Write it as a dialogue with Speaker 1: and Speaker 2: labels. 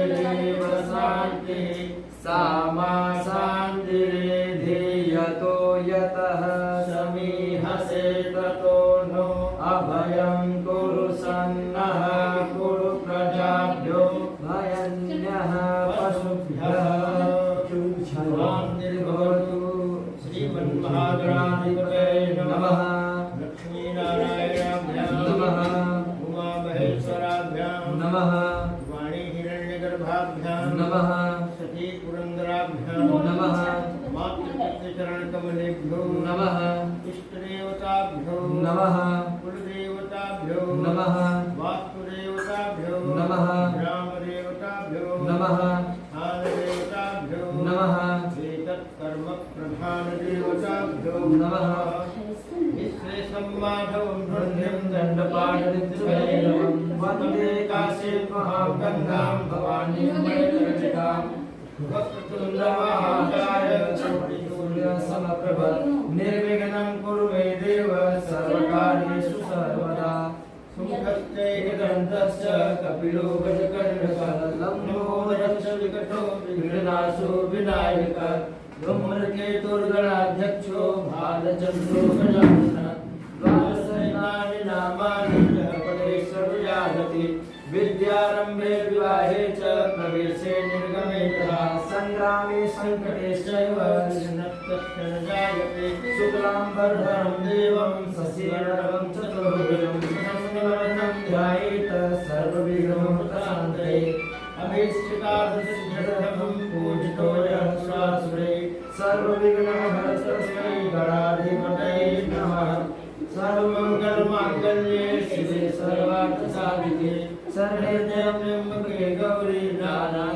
Speaker 1: देव शान्ति सामा शान्तिरेधेयतो यतः समीहसे कुरु सन्नः प्रजाभ्यो भयन्यः पशुभ्यः। श्रीमन्महागणाधिपतये नमः।
Speaker 2: हिरण्यगर्भाभ्यां
Speaker 1: नमः
Speaker 2: सती पुरन्दराभ्यां
Speaker 1: नमः
Speaker 2: मातृपितृचरणकमलेभ्यो
Speaker 1: नमः
Speaker 2: इष्टदेवताभ्यो
Speaker 1: नमः
Speaker 2: कुलदेवताभ्यो
Speaker 1: नमः
Speaker 2: वास्तुदेवताभ्यो
Speaker 1: नमः
Speaker 2: ग्रामदेवताभ्यो
Speaker 1: नमः
Speaker 2: स्थानदेवताभ्यो
Speaker 1: नमः
Speaker 2: एतत्कर्मप्रधानदेवताभ्यो
Speaker 1: नमः
Speaker 2: विश्वेशम्माधवं
Speaker 1: वन्द्यं
Speaker 2: वन्द्यं
Speaker 1: दण्डपाणिनित्रैरवं वंदे काशीं महागन्धां भवानीं मणिकर्णिकां। वक्रतुण्डमहाकाय सूर्यसमप्रभ निर्विघ्नं कुरु मे देव सर्वकार्येषु सर्वदा। सुमुखस्ते सुमुखश्चैकदन्तश्च कपिलो गजकर्णकलम्बोदरश्च विकटो विघ्नाशो विनायक। ब्रह्मकेतुर्गणाध्यक्षो भालचन्द्रो गजाननः जागति विद्यारम्भे विवाहे च प्रवेशे निर्गमे तथा सङ्ग्रामे सङ्कटेश्चैव
Speaker 2: नक्तस्य न जायते
Speaker 1: देवं ध्यायेत
Speaker 2: पूजितो
Speaker 1: सर्वविघ्नहरस्मै गणाधिपतये नमः। सर्वमङ्गलमाङ्गल्ये शिवे Sarve Tirumbuke Gauri Narayana